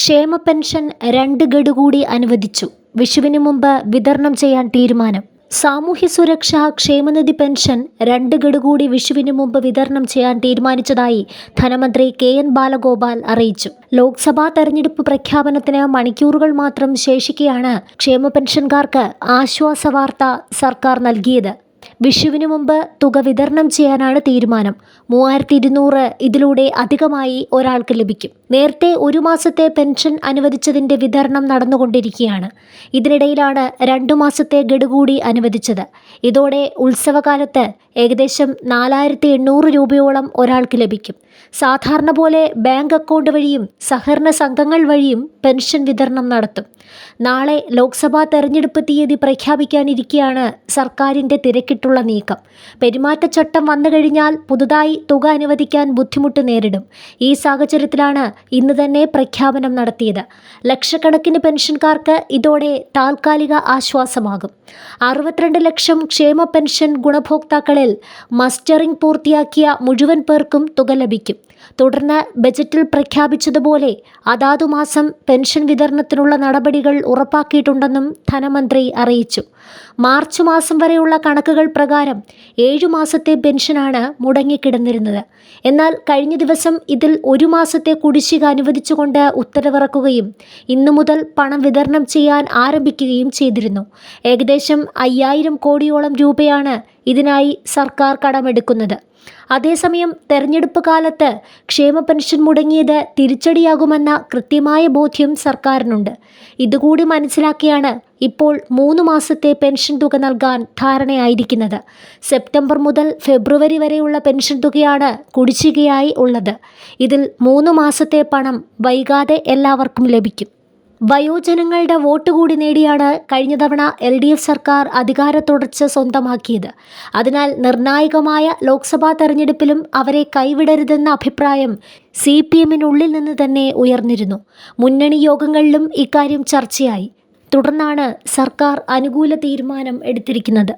ക്ഷേമ പെൻഷൻ രണ്ട് ഗഡു കൂടി അനുവദിച്ചു. വിഷുവിന് മുമ്പ് വിതരണം ചെയ്യാൻ തീരുമാനം. സാമൂഹ്യ സുരക്ഷ ക്ഷേമനിധി പെൻഷൻ രണ്ട് ഗഡു കൂടി വിഷുവിന് മുമ്പ് വിതരണം ചെയ്യാൻ തീരുമാനിച്ചതായി ധനമന്ത്രി കെ എൻ ബാലഗോപാൽ അറിയിച്ചു. ലോക്സഭാ തെരഞ്ഞെടുപ്പ് പ്രഖ്യാപനത്തിന് മണിക്കൂറുകൾ മാത്രം ശേഷിക്കെയാണ് ക്ഷേമ പെൻഷൻകാർക്ക് ആശ്വാസ വാർത്ത സർക്കാർ നൽകിയത്. വിഷുവിന് മുമ്പ് തുക വിതരണം ചെയ്യാനാണ് തീരുമാനം. മൂവായിരത്തി ഇരുന്നൂറ് ഇതിലൂടെ അധികമായി ഒരാൾക്ക് ലഭിക്കും. നേരത്തെ ഒരു മാസത്തെ പെൻഷൻ അനുവദിച്ചതിന്റെ വിതരണം നടന്നുകൊണ്ടിരിക്കുകയാണ്. ഇതിനിടയിലാണ് രണ്ടു മാസത്തെ ഗഡു കൂടി അനുവദിച്ചത്. ഇതോടെ ഉത്സവകാലത്ത് ഏകദേശം നാലായിരത്തി എണ്ണൂറ് രൂപയോളം ഒരാൾക്ക് ലഭിക്കും. സാധാരണ പോലെ ബാങ്ക് അക്കൗണ്ട് വഴിയും സഹകരണ സംഘങ്ങൾ വഴിയും പെൻഷൻ വിതരണം നടത്തും. നാളെ ലോക്സഭാ തെരഞ്ഞെടുപ്പ് തീയതി പ്രഖ്യാപിക്കാനിരിക്കെയാണ് സർക്കാരിന്റെ തിരക്കിട്ടുള്ള നീക്കം. പെരുമാറ്റച്ചട്ടം വന്നു കഴിഞ്ഞാൽ പുതുതായി തുക അനുവദിക്കാൻ ബുദ്ധിമുട്ട് നേരിടും. ഈ സാഹചര്യത്തിലാണ് ഇന്ന് തന്നെ പ്രഖ്യാപനം നടത്തിയത്. ലക്ഷക്കണക്കിന് പെൻഷൻകാർക്ക് ഇതോടെ താൽക്കാലിക ആശ്വാസമാകും. അറുപത്തിരണ്ട് ലക്ഷം ക്ഷേമ പെൻഷൻ ഗുണഭോക്താക്കളിൽ മസ്റ്ററിംഗ് പൂർത്തിയാക്കിയ മുഴുവൻ പേർക്കും തുക ലഭിക്കും. തുടർന്ന് ബജറ്റിൽ പ്രഖ്യാപിച്ചതുപോലെ അതാതു മാസം പെൻഷൻ വിതരണത്തിനുള്ള നടപടികൾ ഉറപ്പാക്കിയിട്ടുണ്ടെന്നും ധനമന്ത്രി അറിയിച്ചു. മാർച്ച് മാസം വരെയുള്ള കണക്കുകൾ പ്രകാരം ഏഴു മാസത്തെ പെൻഷനാണ് മുടങ്ങിക്കിടന്നിരുന്നത്. എന്നാൽ കഴിഞ്ഞ ദിവസം ഇതിൽ ഒരു മാസത്തെ കുടിശ്ശിക അനുവദിച്ചുകൊണ്ട് ഉത്തരവിറക്കുകയും ഇന്നു മുതൽ പണം വിതരണം ചെയ്യാൻ ആരംഭിക്കുകയും ചെയ്തിരുന്നു. ഏകദേശം അയ്യായിരം കോടിയോളം രൂപയാണ് ഇതിനായി സർക്കാർ കടമെടുക്കുന്നത്. അതേസമയം തെരഞ്ഞെടുപ്പ് കാലത്ത് ക്ഷേമ പെൻഷൻ മുടങ്ങിയത് തിരിച്ചടിയാകുമെന്ന കൃത്യമായ ബോധ്യം സർക്കാരിനുണ്ട്. ഇതുകൂടി മനസ്സിലാക്കിയാണ് ഇപ്പോൾ മൂന്ന് മാസത്തെ പെൻഷൻ തുക നൽകാൻ ധാരണയായിരിക്കുന്നത്. സെപ്റ്റംബർ മുതൽ ഫെബ്രുവരി വരെയുള്ള പെൻഷൻ തുകയാണ് കുടിശ്ശികയായി ഉള്ളത്. ഇതിൽ മൂന്ന് മാസത്തെ പണം വൈകാതെ എല്ലാവർക്കും ലഭിക്കും. വയോജനങ്ങളുടെ വോട്ട് കൂടി നേടിയാണ് കഴിഞ്ഞ തവണ എൽ ഡി എഫ് സർക്കാർ അധികാര തുടർച്ച സ്വന്തമാക്കിയത്. അതിനാൽ നിർണായകമായ ലോക്സഭാ തെരഞ്ഞെടുപ്പിലും അവരെ കൈവിടരുതെന്ന അഭിപ്രായം സി പി എമ്മിനുള്ളിൽ നിന്ന് തന്നെ ഉയർന്നിരുന്നു. മുന്നണി യോഗങ്ങളിലും ഇക്കാര്യം ചർച്ചയായി. തുടർന്നാണ് സർക്കാർ അനുകൂല തീരുമാനം എടുത്തിരിക്കുന്നത്